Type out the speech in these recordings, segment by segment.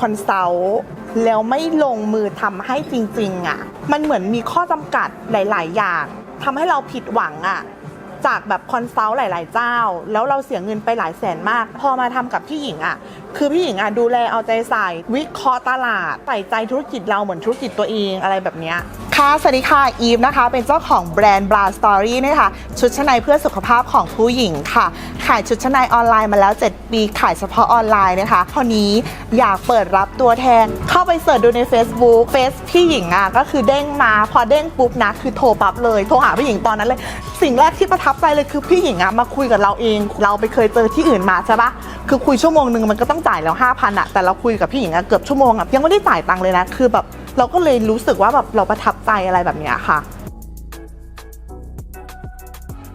คอนซัลท์แล้วไม่ลงมือทำให้จริงๆอะ มันเหมือนมีข้อจำกัดหลาย ๆ อย่างทำให้เราผิดหวังอะจากแบบคอนซัลท์หลาย ๆ เจ้า แล้วเราเสียเงินไปหลายแสนมาก พอมาทำกับพี่หญิงอะ คือพี่หญิงอะดูแลเอาใจใส่ วิเคราะห์ตลาดใส่ใจธุรกิจเราเหมือนธุรกิจตัวเองอะไรแบบเนี้ย ค่ะ สวัสดีค่ะ อีฟนะคะ เป็นเจ้าของแบรนด์ Bra Story นะคะ ชุดชั้นในเพื่อสุขภาพของผู้หญิงค่ะ ขายชุดชั้นในออนไลน์มาแล้ว 7 ปี ขายเฉพาะออนไลน์นะคะคราวนี้อยากเปิดรับตัวแทน เข้าไปเสิร์ชดูใน Facebook เฟซพี่หญิงอะ ก็คือเด้งมา พอเด้งปุ๊บนะ คือโทรปั๊บเลย โทรหาพี่หญิงตอนนั้นเลย สิ่งแรกที่ประทับใจเลยคือพี่หญิงอะ มาคุยกับเราเอง เราไปเคยเจอที่อื่นมาใช่ปะคือคุยชั่วโมงหนึ่งมันก็ต้องจ่ายแล้วห้าพันอะ แต่เราคุยกับพี่หญิงอะเกือบชั่วโมงอะ ยังไม่ได้จ่ายตังค์เลยนะ คือแบบ เราก็เลยรู้สึกว่าแบบเราประทับใจอะไรแบบนี้ค่ะ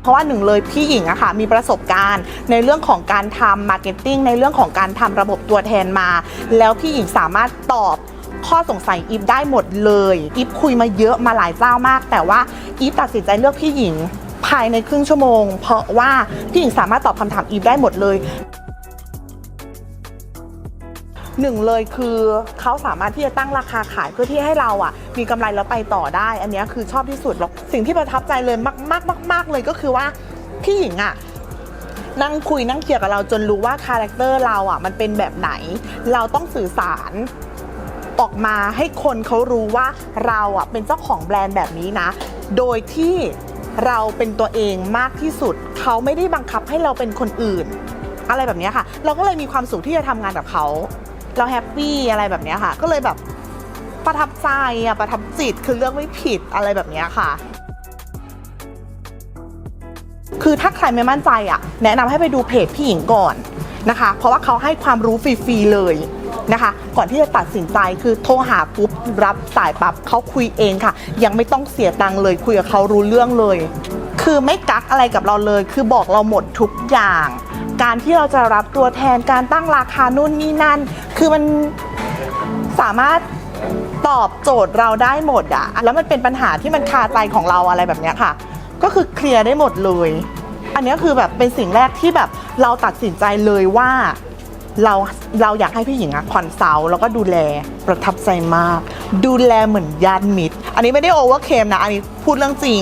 เพราะว่าหนึ่งเลยพี่หญิงอะค่ะมีประสบการณ์ในเรื่องของการทำมาร์เก็ตติ้งในเรื่องของการทำระบบตัวแทนมา แล้วพี่หญิงสามารถตอบข้อสงสัยอีฟได้หมดเลยอีฟคุยมาเยอะมาหลายเจ้ามาก แต่ว่าอีฟตัดสินใจเลือกพี่หญิงภายในครึ่งชั่วโมง เพราะว่าพี่หญิงสามารถตอบคำถามอีฟได้หมดเลย หนึ่งเลยคือเขาสามารถที่จะตั้งราคาขายเพื่อที่ให้เราอะ มีกำไรแล้วไปต่อได้ อันนี้คือชอบที่สุดแล้วสิ่งที่ประทับใจเลยมากๆมากๆเลยก็คือว่าพี่หญิงอะนั่งคุยนั่งเคลียร์กับเราจนรู้ว่าคาแรคเตอร์เราอะมันเป็นแบบไหน เราต้องสื่อสารออกมาให้คนเขารู้ว่าเราอะเป็นเจ้าของแบรนด์แบบนี้นะ โดยที่เราเป็นตัวเองมากที่สุด เขาไม่ได้บังคับให้เราเป็นคนอื่น อะไรแบบนี้ค่ะ เราก็เลยมีความสุขที่จะทำงานกับเขา เราแฮปปี้อะไรแบบนี้ค่ะ ก็เลยแบบประทับใจอะประทับจิตคือเลือกไม่ผิดอะไรแบบนี้ค่ะ คือถ้าใครไม่มั่นใจอะแนะนำให้ไปดูเพจพี่หญิงก่อนนะคะ เพราะว่าเขาให้ความรู้ฟรีๆเลยนะคะ ก่อนที่จะตัดสินใจคือโทรหาปุ๊บรับสายปั๊บเขาคุยเองค่ะ ยังไม่ต้องเสียตังค์เลยคุยกับเขารู้เรื่องเลย คือไม่กักอะไรกับเราเลย คือบอกเราหมดทุกอย่าง การที่เราจะรับตัวแทนการตั้งราคานู่นนี่นั่น คือมันสามารถตอบโจทย์เราได้หมดอะแล้วมันเป็นปัญหาที่มันคาใจของเราอะไรแบบเนี้ยค่ะ ก็คือเคลียร์ได้หมดเลย อันนี้คือแบบเป็นสิ่งแรกที่แบบเราตัดสินใจเลยว่าเราเราอยากให้พี่หญิงอะคอนซัลแล้วก็ดูแลประทับใจมาก ดูแลเหมือนญาติมิตร อันนี้ไม่ได้โอเวอร์เคมนะ อันนี้พูดเรื่องจริง